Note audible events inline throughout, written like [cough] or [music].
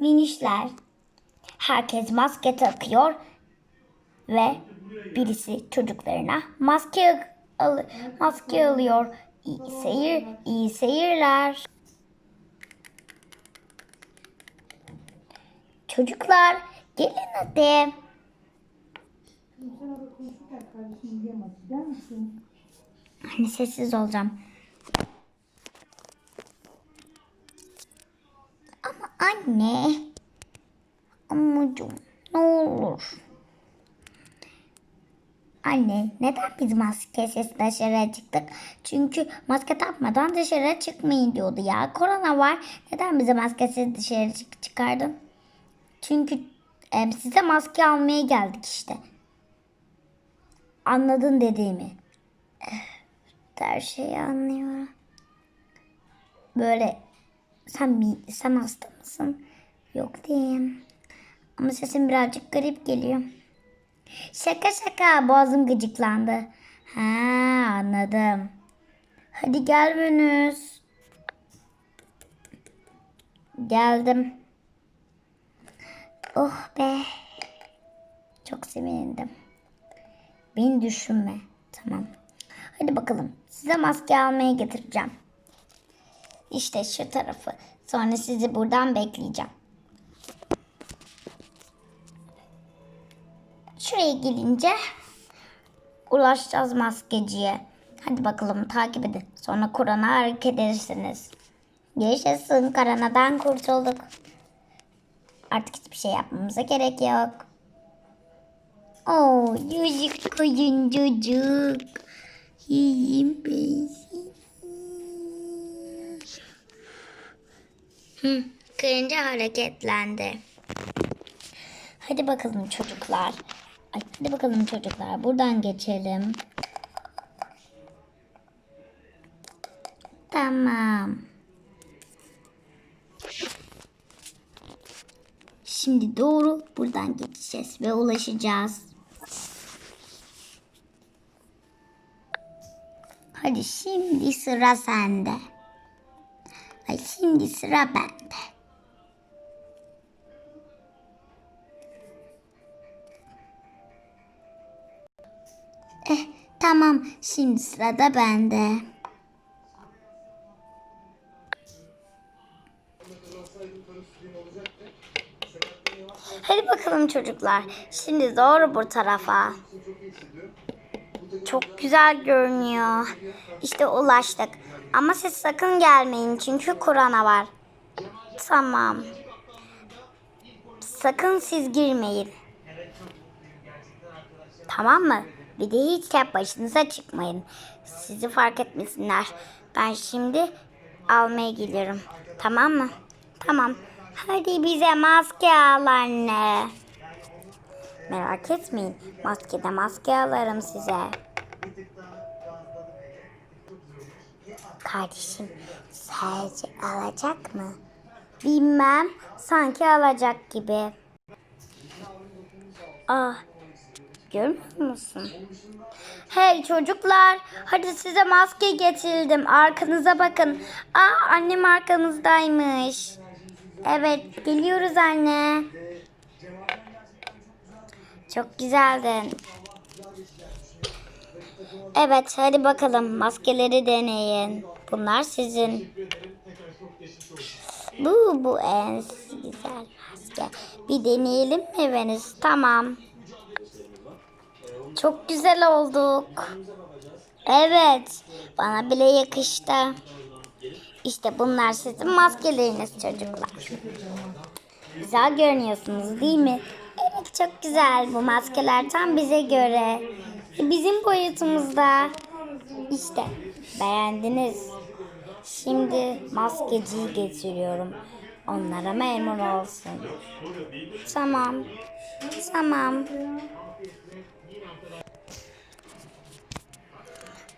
minişler. Herkes maske takıyor ve birisi çocuklarına maske al maske alıyor. İyi seyir, iyi seyirler. Çocuklar gelin hadi. Anne sessiz olacağım. Ama anne. Amacım ne olur. Anne neden biz maskesiz dışarı çıktık? Çünkü maske takmadan dışarı çıkmayın diyordu ya. Korona var. Neden bizi maskesiz dışarı çık çıkardın? Çünkü em, size maske almaya geldik işte. Anladın dediğimi. Her şeyi anlıyorum. Böyle sen mi, sen hasta mısın? Yok değilim. Ama sesin birazcık garip geliyor. Şaka şaka boğazım gıcıklandı. Ha anladım. Hadi gel Venüs. Geldim. Oh be. Çok sevindim. Beni düşünme. Tamam. Hadi bakalım. Size maske almaya getireceğim. İşte şu tarafı. Sonra sizi buradan bekleyeceğim. Şuraya gelince ulaşacağız maskeciye. Hadi bakalım takip edin. Sonra Kur'an'a hareket edersiniz. Yaşasın koronadan kurtulduk. Artık hiçbir şey yapmamıza gerek yok. Oo, yüzük koyun çocuk. Yiyeyim ben Hı, hareketlendi. Hadi bakalım çocuklar. Hadi bakalım çocuklar. Buradan geçelim. Tamam. Şimdi doğru buradan geçeceğiz ve ulaşacağız. Hadi şimdi sıra sende. Şimdi sıra bende. Eh tamam şimdi sırada bende. Hadi bakalım çocuklar. Şimdi doğru bu tarafa. Çok güzel görünüyor. İşte ulaştık. Ama siz sakın gelmeyin çünkü korona var. Tamam. Sakın siz girmeyin. Tamam mı? Bir de hiç tek başınıza çıkmayın. Sizi fark etmesinler. Ben şimdi almaya geliyorum. Tamam mı? Tamam. Hadi bize maske al anne. Merak etmeyin. Maskede maske alırım size. Kardeşim sadece alacak mı? Bilmem. Sanki alacak gibi. Ah. Görmüyor musun? Hey çocuklar, hadi size maske getirdim. Arkanıza bakın. Aa annem arkamızdaymış. Evet, geliyoruz anne. Çok güzeldin. Evet, hadi bakalım maskeleri deneyin. Bunlar sizin. Bu bu en güzel maske. Bir deneyelim mi Venüs? Tamam. Çok güzel olduk. Evet, bana bile yakıştı. İşte bunlar sizin maskeleriniz çocuklar. Güzel görünüyorsunuz değil mi? Evet çok güzel. Bu maskeler tam bize göre. Bizim boyutumuzda. İşte beğendiniz. Şimdi maskeciyi getiriyorum. Onlara memnun olsun. Tamam. Tamam.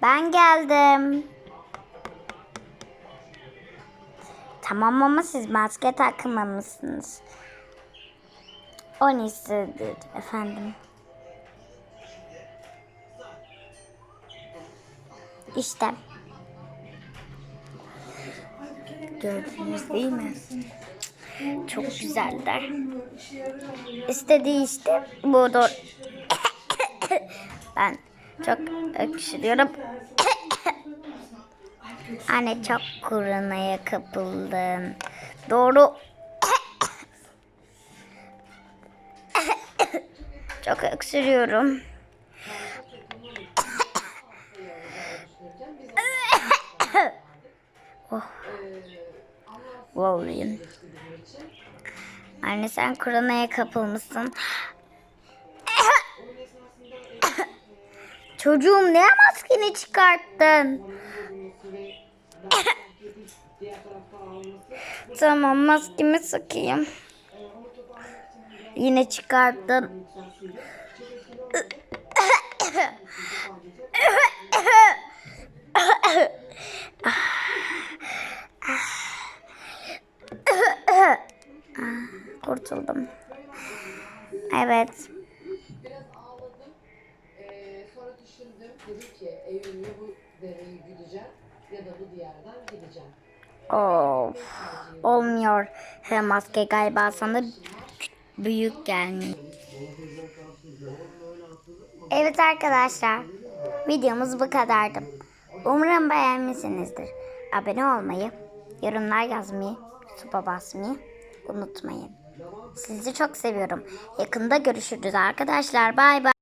Ben geldim. Tamam ama siz maske takmamışsınız. O ne istedi efendim? İşte. Gördünüz değil mi? Çok güzeller. İstediği işte budur. [coughs] ben çok öksürüyorum. [coughs] Anne çok koronaya kapıldım. Doğru. Çok öksürüyorum. oh. Vallahi. Anne sen koronaya kapılmışsın. Çocuğum ne maskeni çıkarttın? tamam maskemi sıkayım. Yine çıkarttın. Kurtuldum. Evet. Of. Olmuyor. Maske galiba sana büyük gelmiyor. Evet arkadaşlar. Videomuz bu kadardı. Umarım beğenmişsinizdir. Abone olmayı, yorumlar yazmayı, supa basmayı unutmayın. Sizi çok seviyorum. Yakında görüşürüz arkadaşlar. Bay bay.